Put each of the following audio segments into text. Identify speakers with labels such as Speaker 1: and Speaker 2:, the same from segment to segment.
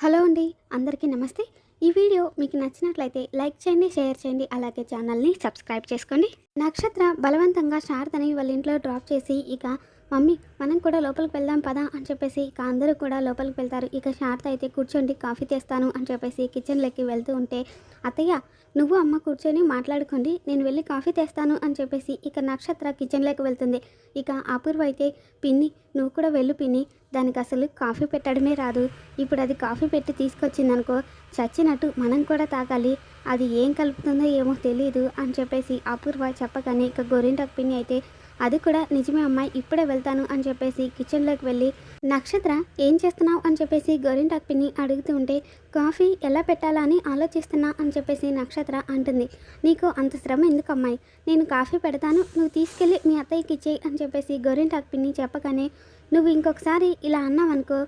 Speaker 1: Hello అండి అందరికీ నమస్తే. ఈ వీడియో మీకు నచ్చినట్లయితే లైక్ చేయండి షేర్ చేయండి అలాగే ఛానల్ని సబ్స్క్రైబ్ చేసుకోండి. నక్షత్ర బలవంతంగా శారదని వాళ్ళ ఇంట్లో డ్రాప్ చేసి ఇక మమ్మీ మనం కూడా లోపలికి వెళ్దాం పదా అని చెప్పేసి ఇక అందరూ కూడా లోపలికి వెళ్తారు. ఇక శారద అయితే కూర్చోండి కాఫీ తెస్తాను అని చెప్పేసి కిచెన్లోకి వెళ్తూ ఉంటే అత్తయ్య నువ్వు అమ్మ కూర్చొని మాట్లాడుకోండి నేను వెళ్ళి కాఫీ తెస్తాను అని చెప్పేసి ఇక నక్షత్ర కిచెన్లోకి వెళ్తుంది. ఇక అపూర్వ అయితే పిన్ని నువ్వు కూడా వెళ్ళు పిన్ని దానికి అసలు కాఫీ పెట్టడమే రాదు. ఇప్పుడు అది కాఫీ పెట్టి తీసుకొచ్చిందనుకో చచ్చినట్టు మనం కూడా తాగాలి. అది ఏం కలుపుతుందో ఏమో తెలియదు అని చెప్పేసి అపూర్వ చెప్పగానే ఇక గోరింటాకు పిన్ని అయితే అది కూడా నిజమే అమ్మాయి ఇప్పుడే వెళ్తాను అని చెప్పేసి కిచెన్లోకి వెళ్ళి నక్షత్ర ఏం చేస్తున్నావు? అని చెప్పేసి గోరింటాకు పిన్ని అడుగుతూ ఉంటే కాఫీ ఎలా పెట్టాలా అని ఆలోచిస్తున్నా అని చెప్పేసి నక్షత్ర అంటుంది. నీకు అంత శ్రమ ఎందుకు అమ్మాయి? నేను కాఫీ పెడతాను నువ్వు తీసుకెళ్ళి మీ అత్తయ్యకి ఇచ్చేయి అని చెప్పేసి గోరింటాకు పిన్ని చెప్పగానే నువ్వు ఇంకొకసారి ఇలా అన్నావనుకో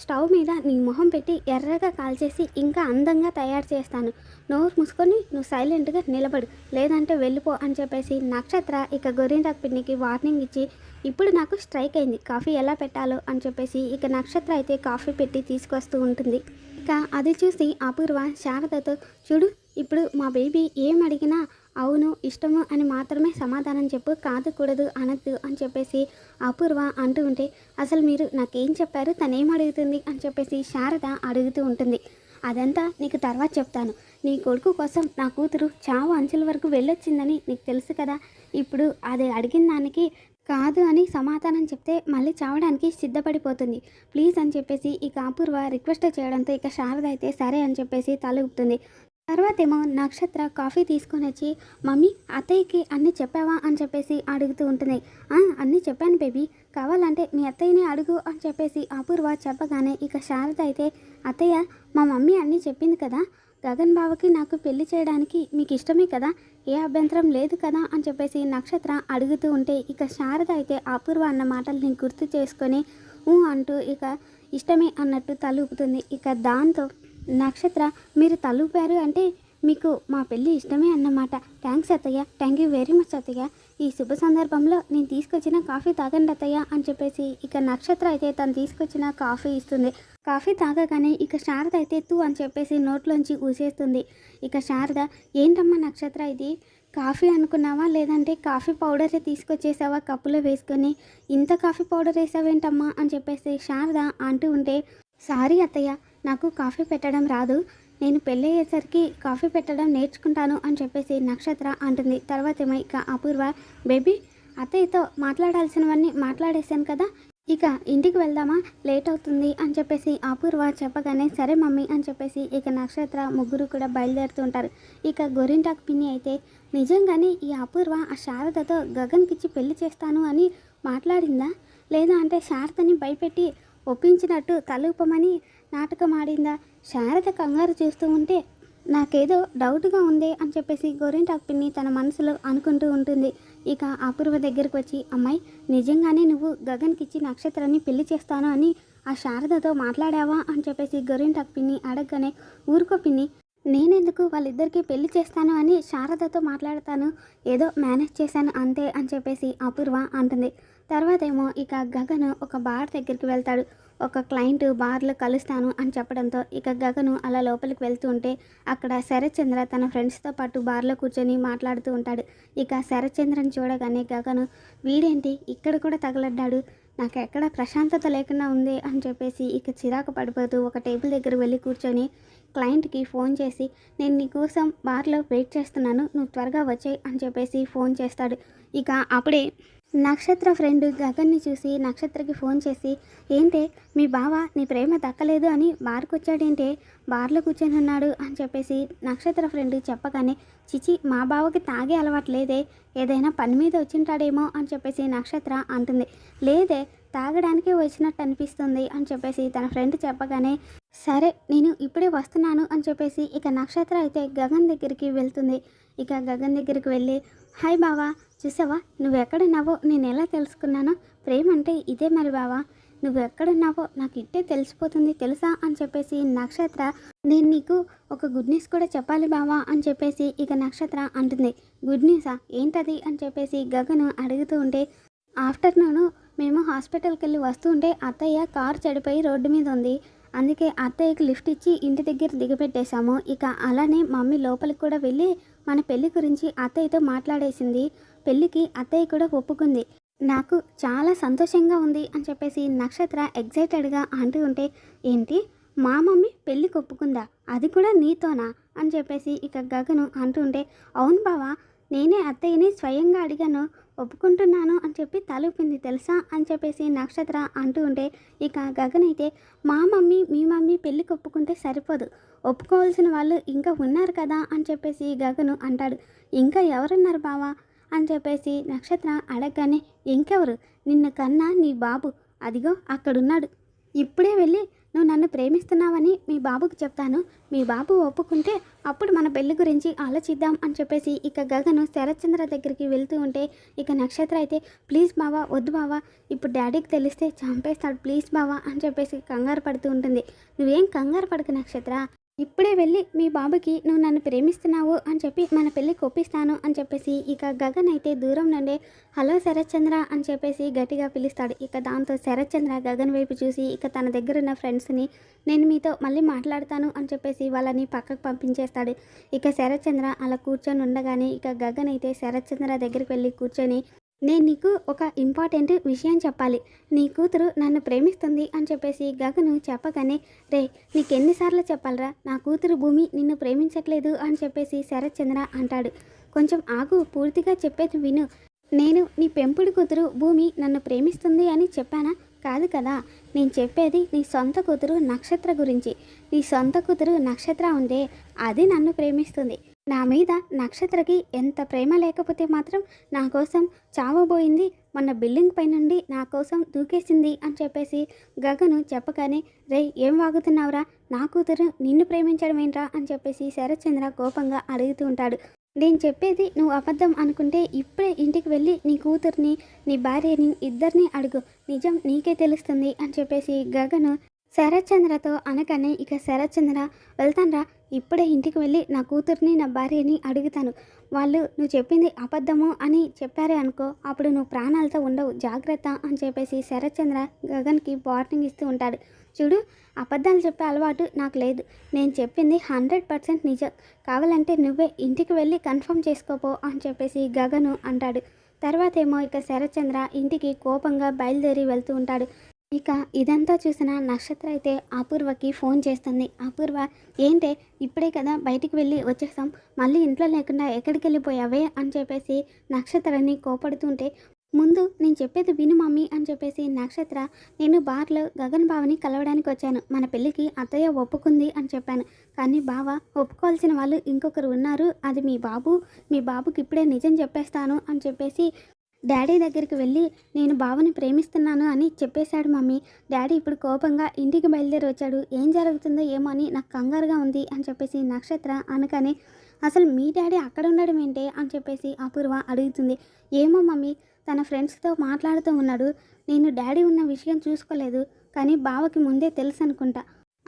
Speaker 1: స్టవ్ మీద నీ మొహం పెట్టి ఎర్రగా కాల్చేసి ఇంకా అందంగా తయారు చేస్తాను. నోరు మూసుకొని నువ్వు సైలెంట్గా నిలబడు. లేదంటే వెళ్ళిపో అని చెప్పేసి నక్షత్ర ఇక గోరింటాకు పిన్నికి వార్నింగ్ ఇచ్చి ఇప్పుడు నాకు స్ట్రైక్ అయింది. కాఫీ ఎలా పెట్టాలో? అని చెప్పేసి ఇక నక్షత్ర అయితే కాఫీ పెట్టి తీసుకొస్తూ ఉంటుంది. ఇక అది చూసి అపూర్వ శారదతో చూడు ఇప్పుడు మా బేబీ ఏం అడిగినా అవును ఇష్టము అని మాత్రమే సమాధానం చెప్పు కాదు కూడదు అనద్దు అని చెప్పేసి అపూర్వ అంటూ ఉంటే అసలు మీరు నాకేం చెప్పారు? తనేం అడుగుతుంది? అని చెప్పేసి శారద అడుగుతూ ఉంటుంది. అదంతా నీకు తర్వాత చెప్తాను. నీ కొడుకు కోసం నా కూతురు చావు అంచుల వరకు వెళ్ళొచ్చిందని నీకు తెలుసు కదా? ఇప్పుడు అది అడిగిన దానికి కాదు అని సమాధానం చెప్తే మళ్ళీ చావడానికి సిద్ధపడిపోతుంది. ప్లీజ్ అని చెప్పేసి ఇక అపూర్వ రిక్వెస్ట్ చేయడంతో ఇక శారద అయితే సరే అని చెప్పేసి తల తర్వాతేమో తర్వాత ఏమో నక్షత్ర కాఫీ తీసుకొని వచ్చి మమ్మీ అత్తయ్యకి అన్నీ చెప్పావా? అని చెప్పేసి అడుగుతూ ఉంటుంది. అన్నీ చెప్పాను బేబీ. కావాలంటే మీ అత్తయ్యని అడుగు అని చెప్పేసి అపూర్వ చెప్పగానే ఇక శారద అయితే అత్తయ్య మా మమ్మీ అన్నీ చెప్పింది కదా. గగన్ బావకి నాకు పెళ్ళి చేయడానికి మీకు ఇష్టమే కదా. ఏ అభ్యంతరం లేదు కదా అని చెప్పేసి నక్షత్ర అడుగుతూ ఉంటే ఇక శారద అయితే అపూర్వ అన్న మాటల్ని గుర్తు చేసుకొని ఊ అంటూ ఇక ఇష్టమే అన్నట్టు తలుపుతుంది. ఇక దాంతో నక్షత్ర మీరు తలుపారు అంటే మీకు మా పెళ్ళి ఇష్టమే అన్నమాట. థ్యాంక్స్ అత్తయ్య. థ్యాంక్ యూ వెరీ మచ్ అత్తయ్య. ఈ శుభ సందర్భంలో నేను తీసుకొచ్చిన కాఫీ తాగండి అత్తయ్య అని చెప్పేసి ఇక నక్షత్ర అయితే తను తీసుకొచ్చిన కాఫీ ఇస్తుంది. కాఫీ తాగగానే ఇక శారద అయితే తూ అని చెప్పేసి నోట్లోంచి ఊసేస్తుంది. ఇక శారద ఏంటమ్మా నక్షత్ర ఇది? కాఫీ అనుకున్నావా? లేదంటే కాఫీ పౌడరే తీసుకొచ్చేసావా కప్పులో వేసుకొని? ఇంత కాఫీ పౌడర్ వేసావేంటమ్మా? అని చెప్పేసి శారద అంటూ ఉంటే సారీ అత్తయ్య నాకు కాఫీ పెట్టడం రాదు. నేను పెళ్ళయ్యేసరికి కాఫీ పెట్టడం నేర్చుకుంటాను అని చెప్పేసి నక్షత్ర అంటుంది. తర్వాత ఏమో ఇక అపూర్వ బేబీ అత్తయ్యతో మాట్లాడాల్సినవన్నీ మాట్లాడేశాను కదా ఇక ఇంటికి వెళ్దామా? లేట్ అవుతుంది అని చెప్పేసి అపూర్వ చెప్పగానే సరే మమ్మీ అని చెప్పేసి ఇక నక్షత్ర ముగ్గురు కూడా బయలుదేరుతుంటారు ఇక గొరింటాకు పిన్ని అయితే నిజంగానే ఈ అపూర్వ ఆ శారదతో గగన్కిచ్చి పెళ్ళి చేస్తాను అని మాట్లాడిందా? లేదా అంటే శారదని భయపెట్టి ఒప్పించినట్టు తలూపమని నాటకం ఆడిందా శారద కంగారు చూస్తూ ఉంటే నాకేదో డౌట్గా ఉంది అని చెప్పేసి గోరింటాకు పిన్ని తన మనసులో అనుకుంటూ ఉంటుంది. ఇక అపూర్వ దగ్గరికి వచ్చి అమ్మాయి నిజంగానే నువ్వు గగన్కిచ్చి నక్షత్రాన్ని పెళ్ళి చేస్తాను అని ఆ శారదతో మాట్లాడావా? అని చెప్పేసి గోరింటాకు పిన్ని అడగగానే ఊరుకో పిన్ని నేనెందుకు వాళ్ళిద్దరికీ పెళ్ళి చేస్తాను అని శారదతో మాట్లాడతాను ఏదో మేనేజ్ చేశాను అంతే అని చెప్పేసి అపూర్వ అంటుంది. తర్వాత ఏమో ఇక గగన్ ఒక బార్ దగ్గరికి వెళ్తాడు. ఒక క్లయింట్ బార్లో కలుస్తాను అని చెప్పడంతో ఇక గగను అలా లోపలికి వెళ్తూ ఉంటే అక్కడ శరత్చంద్ర తన ఫ్రెండ్స్తో పాటు బార్లో కూర్చొని మాట్లాడుతూ ఉంటాడు. ఇక శరత్చంద్రని చూడగానే గగను వీడేంటి? ఇక్కడ కూడా తగలడ్డాడు. నాకు ఎక్కడ ప్రశాంతత లేకుండా ఉంది అని చెప్పేసి ఇక చిరాకు పడిపోతూ ఒక టేబుల్ దగ్గర వెళ్ళి కూర్చొని క్లయింట్కి ఫోన్ చేసి నేను నీ కోసం బార్లో వెయిట్ చేస్తున్నాను. నువ్వు త్వరగా వచ్చాయి అని చెప్పేసి ఫోన్ చేస్తాడు. ఇక అప్పుడే నక్షత్ర ఫ్రెండ్ గగన్ని చూసి నక్షత్రకి ఫోన్ చేసి ఏంటే మీ బావ నీ ప్రేమ దక్కలేదు అని బార్కి వచ్చాడేంటే బార్లో కూర్చొని ఉన్నాడు అని చెప్పేసి నక్షత్ర ఫ్రెండ్ చెప్పగానే చిచి మా బావకి తాగే అలవాటు లేదే ఏదైనా పని మీద వచ్చింటాడేమో అని చెప్పేసి నక్షత్ర అంటుంది. లేదే తాగడానికి వచ్చినట్టు అనిపిస్తుంది అని చెప్పేసి తన ఫ్రెండ్ చెప్పగానే సరే నేను ఇప్పుడే వస్తున్నాను అని చెప్పేసి ఇక నక్షత్ర అయితే గగన్ దగ్గరికి వెళ్తుంది. ఇక గగన్ దగ్గరికి వెళ్ళి హాయ్ బావా చూసావా? నువ్వు ఎక్కడున్నావో నేను ఎలా తెలుసుకున్నానో? ప్రేమ అంటే ఇదే మరి బావా. నువ్వు ఎక్కడున్నావో నాకు ఇట్టే తెలిసిపోతుంది తెలుసా? అని చెప్పేసి నక్షత్ర నేను నీకు ఒక గుడ్ న్యూస్ కూడా చెప్పాలి బావా అని చెప్పేసి ఇక నక్షత్ర అంటుంది. గుడ్ న్యూసా ఏంటది? అని చెప్పేసి గగను అడుగుతూ ఉంటే ఆఫ్టర్నూను మేము హాస్పిటల్కి వెళ్ళి వస్తుంటే అత్తయ్య కారు చెడిపోయి రోడ్డు మీద ఉంది. అందుకే అత్తయ్యకి లిఫ్ట్ ఇచ్చి ఇంటి దగ్గర దిగపెట్టేశాము ఇక అలానే మమ్మీ లోపలికి కూడా వెళ్ళి మన పెళ్ళి గురించి అత్తయ్యతో మాట్లాడేసింది. పెళ్ళికి అత్తయ్య కూడా ఒప్పుకుంది. నాకు చాలా సంతోషంగా ఉంది అని చెప్పేసి నక్షత్ర ఎగ్జైటెడ్గా అంటూ ఉంటే ఏంటి? మా మమ్మీ పెళ్ళికి ఒప్పుకుందా? అది కూడా నీతోనా? అని చెప్పేసి ఇక గగను అంటూ ఉంటే అవును బావా నేనే అత్తయ్యని స్వయంగా అడిగాను. ఒప్పుకుంటున్నాను అని చెప్పి తలూపింది తెలుసా అని చెప్పేసి నక్షత్ర అంటూ ఉంటే ఇక గగన్ అయితే మా మమ్మీ మీ మమ్మీ పెళ్ళికి ఒప్పుకుంటే సరిపోదు. ఒప్పుకోవాల్సిన వాళ్ళు ఇంకా ఉన్నారు కదా అని చెప్పేసి గగను అంటాడు. ఇంకా ఎవరున్నారు బావా? అని చెప్పేసి నక్షత్ర అడగగానే ఇంకెవరు? నిన్ను కన్నా నీ బాబు. అదిగో అక్కడున్నాడు. ఇప్పుడే వెళ్ళి నువ్వు నన్ను ప్రేమిస్తున్నావని మీ బాబుకి చెప్తాను. మీ బాబు ఒప్పుకుంటే అప్పుడు మన పెళ్ళి గురించి ఆలోచిద్దాం అని చెప్పేసి ఇక గగను శరత్చంద్ర దగ్గరికి వెళ్తూ ఉంటే ఇక నక్షత్ర అయితే ప్లీజ్ బావా వద్దు బావా ఇప్పుడు డాడీకి తెలిస్తే చంపేస్తాడు ప్లీజ్ బావా అని చెప్పేసి కంగారు పడుతూ ఉంటుంది. నువ్వేం కంగారు పడక నక్షత్ర ఇప్పుడే వెళ్ళి మీ బాబుకి నువ్వు నన్ను ప్రేమిస్తున్నావు అని చెప్పి మన పెళ్ళి కొప్పిస్తాను అని చెప్పేసి ఇక గగన్ అయితే దూరం నుండే హలో శరత్చంద్ర అని చెప్పేసి గట్టిగా పిలుస్తాడు. ఇక దాంతో శరత్చంద్ర గగన్ వైపు చూసి ఇక తన దగ్గర ఉన్న ఫ్రెండ్స్ని నేను మీతో మళ్ళీ మాట్లాడతాను అని చెప్పేసి వాళ్ళని పక్కకు పంపించేస్తాడు. ఇక శరత్చంద్ర అలా కూర్చొని ఉండగానే ఇక గగన్ అయితే శరత్చంద్ర దగ్గరికి వెళ్ళి కూర్చొని నేను నీకు ఒక ఇంపార్టెంట్ విషయం చెప్పాలి. నీ కూతురు నన్ను ప్రేమిస్తుంది అని చెప్పేసి గగను చెప్పగానే రే నీకెన్నిసార్లు చెప్పాలరా? నా కూతురు భూమి నిన్ను ప్రేమించట్లేదు అని చెప్పేసి శరత్చంద్ర అంటాడు. కొంచెం ఆగు పూర్తిగా చెప్పేది విను. నేను నీ పెంపుడు కూతురు భూమి నన్ను ప్రేమిస్తుంది అని చెప్పానా? కాదు కదా. నేను చెప్పేది నీ సొంత కూతురు నక్షత్ర గురించి. నీ సొంత కూతురు నక్షత్ర ఉందే అది నన్ను ప్రేమిస్తుంది. నా మీద నక్షత్రకి ఎంత ప్రేమ లేకపోతే మాత్రం నా కోసం చావబోయింది మొన్న బిల్డింగ్ పై నుండి నా కోసం దూకేసింది అని చెప్పేసి గగను చెప్పగానే రే ఏం వాగుతున్నావురా? నా కూతురు నిన్ను ప్రేమించడం ఏంట్రా అని చెప్పేసి శరత్చంద్ర కోపంగా అడుగుతూ ఉంటాడు. నేను చెప్పేది నువ్వు అబద్ధం అనుకుంటే ఇప్పుడే ఇంటికి వెళ్ళి నీ కూతుర్ని నీ భార్యని ఇద్దరిని అడుగు. నిజం నీకే తెలుస్తుంది అని చెప్పేసి గగను శరత్చంద్రతో అనగానే ఇక శరత్చంద్ర వెళ్తాన్రా ఇప్పుడే ఇంటికి వెళ్ళి నా కూతుర్ని నా భార్యని అడుగుతాను. వాళ్ళు నువ్వు చెప్పింది అబద్ధము? అని చెప్పారే అనుకో అప్పుడు నువ్వు ప్రాణాలతో ఉండవు జాగ్రత్త అని చెప్పేసి శరత్చంద్ర గగన్కి వార్నింగ్ ఇస్తూ ఉంటాడు. చూడు అబద్ధాలు చెప్పే అలవాటు నాకు లేదు. నేను చెప్పింది హండ్రెడ్ పర్సెంట్ నిజం. కావాలంటే నువ్వే ఇంటికి వెళ్ళి కన్ఫర్మ్ చేసుకోపో అని చెప్పేసి గగను అంటాడు. తర్వాత ఏమో ఇక శరత్చంద్ర ఇంటికి కోపంగా బయలుదేరి వెళ్తూ ఉంటాడు. ఇక ఇదంతా చూసిన నక్షత్ర అయితే అపూర్వకి ఫోన్ చేస్తుంది. అపూర్వ ఏంటే ఇప్పుడే కదా బయటికి వెళ్ళి వచ్చేసాం. మళ్ళీ ఇంట్లో లేకుండా ఎక్కడికి వెళ్ళిపోయావే? అని చెప్పేసి నక్షత్రాన్ని కోపడుతుంటే ముందు నేను చెప్పేది విను మమ్మీ అని చెప్పేసి నక్షత్ర నేను బార్లో గగన్ బావని కలవడానికి వచ్చాను. మన పెళ్ళికి అత్తయ్య ఒప్పుకుంది అని చెప్పాను. కానీ బావ ఒప్పుకోవాల్సిన వాళ్ళు ఇంకొకరు ఉన్నారు. అది మీ బాబు. మీ బాబుకి ఇప్పుడే నిజం చెప్పేస్తాను అని చెప్పేసి డాడీ దగ్గరికి వెళ్ళి నేను బావని ప్రేమిస్తున్నాను అని చెప్పేశాడు మమ్మీ. డాడీ ఇప్పుడు కోపంగా ఇంటికి బయలుదేరి వచ్చాడు ఏం జరుగుతుందో ఏమో అని నాకు కంగారుగా ఉంది అని చెప్పేసి నక్షత్ర అనగానే అసలు మీ డాడీ అక్కడ ఉండడం ఏంటి? అని చెప్పేసి అపూర్వ అడుగుతుంది. ఏమో మమ్మీ తన ఫ్రెండ్స్తో మాట్లాడుతూ ఉన్నాడు. నేను డాడీ ఉన్న విషయం చూసుకోలేదు. కానీ బావకి ముందే తెలుసు అనుకుంటా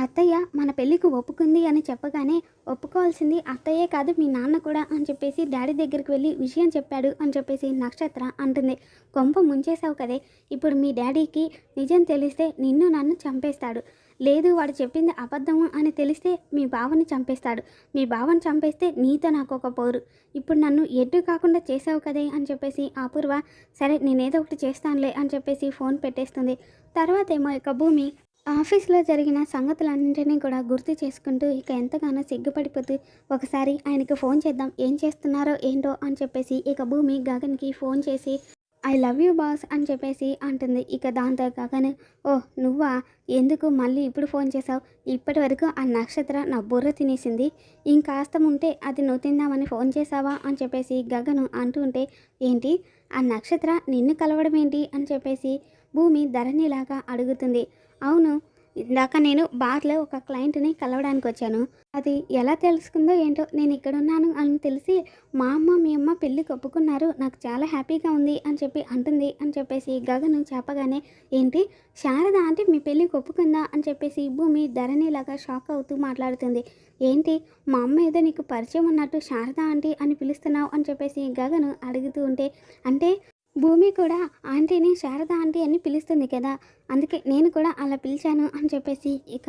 Speaker 1: అత్తయ్య మన పెళ్ళికి ఒప్పుకుంది అని చెప్పగానే ఒప్పుకోవాల్సింది అత్తయ్యే కాదు మీ నాన్న కూడా అని చెప్పేసి డాడీ దగ్గరికి వెళ్ళి విషయం చెప్పాడు అని చెప్పేసి నక్షత్ర అంటుంది. కొంప ముంచేశావు కదే. ఇప్పుడు మీ డాడీకి నిజం తెలిస్తే నిన్ను నన్ను చంపేస్తాడు. లేదు వాడు చెప్పింది అబద్ధము అని తెలిస్తే మీ బావని చంపేస్తాడు. మీ బావని చంపేస్తే నీతో నాకు ఒక పోరు. ఇప్పుడు నన్ను ఎడ్డు కాకుండా చేసావు కదే అని చెప్పేసి అపూర్వ సరే నేనేదో ఒకటి చేస్తానులే అని చెప్పేసి ఫోన్ పెట్టేస్తుంది. తర్వాత ఏమో ఇక భూమి ఆఫీస్లో జరిగిన సంగతులన్నింటినీ కూడా గుర్తు చేసుకుంటూ ఇక ఎంతగానో సిగ్గుపడిపోతూ ఒకసారి ఆయనకి ఫోన్ చేద్దాం ఏం చేస్తున్నారో ఏంటో అని చెప్పేసి ఇక భూమి గగన్కి ఫోన్ చేసి ఐ లవ్ యూ బాస్ అని చెప్పేసి అంటుంది. ఇక దాంతో గగన్ ఓ నువ్వా? ఎందుకు మళ్ళీ ఇప్పుడు ఫోన్ చేసావు ఇప్పటి వరకు ఆ నక్షత్ర నా బుర్ర తినేసింది. ఇంకాస్త ఉంటే అది నువ్వు తిందామని ఫోన్ చేసావా అని చెప్పేసి గగను అంటుంటే ఏంటి? ఆ నక్షత్ర నిన్ను కలవడం ఏంటి అని చెప్పేసి భూమి ధరణిలాగా అడుగుతుంది. అవును ఇందాక నేను బార్లో ఒక క్లయింట్ని కలవడానికి వచ్చాను. అది ఎలా తెలుసుకుందో ఏంటో నేను ఇక్కడ ఉన్నాను అని తెలిసి మా అమ్మ మీ అమ్మ పెళ్ళికి ఒప్పుకున్నారు నాకు చాలా హ్యాపీగా ఉంది అని చెప్పి అంటుంది అని చెప్పేసి గగను చెప్పగానే ఏంటి? శారద అంటే మీ పెళ్ళికి ఒప్పుకుందా అని చెప్పేసి భూమి ధరణిలాగా షాక్ అవుతూ మాట్లాడుతుంది. ఏంటి? మా అమ్మ ఏదో నీకు పరిచయం ఉన్నట్టు శారద ఆంటీ అని పిలుస్తున్నావు? అని చెప్పేసి గగను అడుగుతూ ఉంటే అంటే భూమి కూడా ఆంటీని శారద ఆంటీ అని పిలుస్తుంది కదా అందుకే నేను కూడా అలా పిలిచాను అని చెప్పేసి ఇక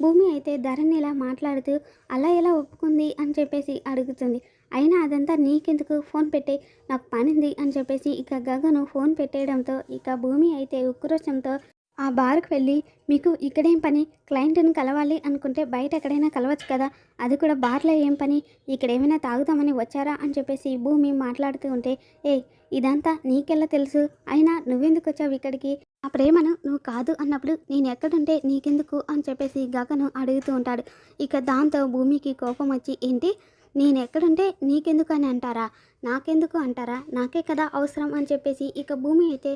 Speaker 1: భూమి అయితే ధరణి ఇలా మాట్లాడుతూ అలా ఎలా ఒప్పుకుంది అని చెప్పేసి అడుగుతుంది. అయినా అదంతా నీకెందుకు? ఫోన్ పెట్టే నాకు పనింది అని చెప్పేసి ఇక గగను ఫోన్ పెట్టేయడంతో ఇక భూమి అయితే ఉక్రోషంతో ఆ బార్కు వెళ్ళి మీకు ఇక్కడేం పని? క్లయింట్ని కలవాలి అనుకుంటే బయట ఎక్కడైనా కలవచ్చు కదా అది కూడా బార్లో ఏం పని? ఇక్కడ ఏమైనా తాగుదామని వచ్చారా? అని చెప్పేసి భూమి మాట్లాడుతూ ఉంటే ఏ ఇదంతా నీకెలా తెలుసు? అయినా నువ్వెందుకు వచ్చావు ఇక్కడికి? ఆ ప్రేమను నువ్వు కాదు అన్నప్పుడు నేను ఎక్కడుంటే నీకెందుకు అని చెప్పేసి గగను అడుగుతూ ఉంటాడు. ఇక దాంతో భూమికి కోపం వచ్చి ఏంటి? నేను ఎక్కడుంటే నీకెందుకు అని అంటారా? నాకెందుకు అంటారా? నాకే కదా అవసరం అని చెప్పేసి ఇక భూమి అయితే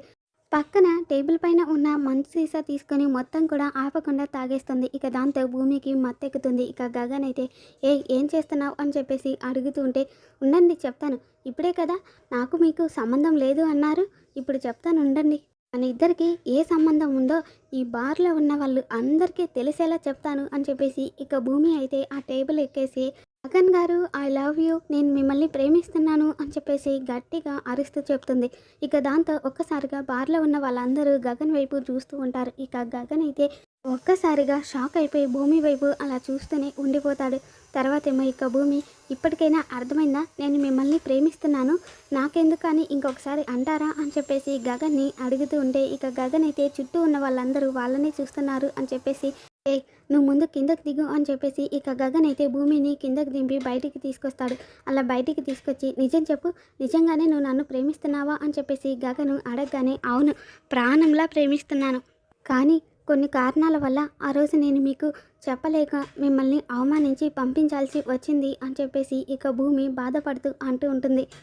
Speaker 1: పక్కన టేబుల్ పైన ఉన్న మంచు సీసా తీసుకొని మొత్తం కూడా ఆపకుండా తాగేస్తుంది. ఇక దాంతో భూమికి మత్తెక్కుతుంది. ఇక గగన్ అయితే ఏ ఏం చేస్తున్నావు? అని చెప్పేసి అడుగుతూ ఉంటే ఉండండి చెప్తాను. ఇప్పుడే కదా నాకు మీకు సంబంధం లేదు అన్నారు. ఇప్పుడు చెప్తాను ఉండండి. మన ఇద్దరికి ఏ సంబంధం ఉందో ఈ బార్లో ఉన్న వాళ్ళు అందరికీ తెలిసేలా చెప్తాను అని చెప్పేసి ఇక భూమి అయితే ఆ టేబుల్ ఎక్కేసి గగన్ గారు ఐ లవ్ యూ నేను మిమ్మల్ని ప్రేమిస్తున్నాను అని చెప్పేసి గట్టిగా అరుస్తూ చెప్తుంది. ఇక దాంతో ఒక్కసారిగా బార్లో ఉన్న వాళ్ళందరూ గగన్ వైపు చూస్తూ ఉంటారు. ఇక గగన్ అయితే ఒక్కసారిగా షాక్ అయిపోయి భూమి వైపు అలా చూస్తూనే ఉండిపోతాడు. తర్వాత ఏమో ఇక భూమి ఇప్పటికైనా అర్థమైందా? నేను మిమ్మల్ని ప్రేమిస్తున్నాను. నాకెందుకు అని ఇంకొకసారి అంటారా? అని చెప్పేసి గగన్ని అడుగుతూ ఉంటే ఇక గగన్ అయితే చుట్టూ ఉన్న వాళ్ళందరూ వాళ్ళని చూస్తున్నారు అని చెప్పేసి నువ్వు ముందు కిందకు దిగు అని చెప్పేసి ఇక గగన్ అయితే భూమిని కిందకు దింపి బయటికి తీసుకొస్తాడు. అలా బయటికి తీసుకొచ్చి నిజం చెప్పు నిజంగానే నువ్వు నన్ను ప్రేమిస్తున్నావా అని చెప్పేసి గగను అడగగానే అవును ప్రాణంలా ప్రేమిస్తున్నాను. కానీ కొన్ని కారణాల వల్ల ఆ రోజు నేను మీకు చెప్పలేక మిమ్మల్ని అవమానించి పంపించాల్సి వచ్చింది అని చెప్పేసి ఇక భూమి బాధపడుతూ అంటూ ఉంటుంది.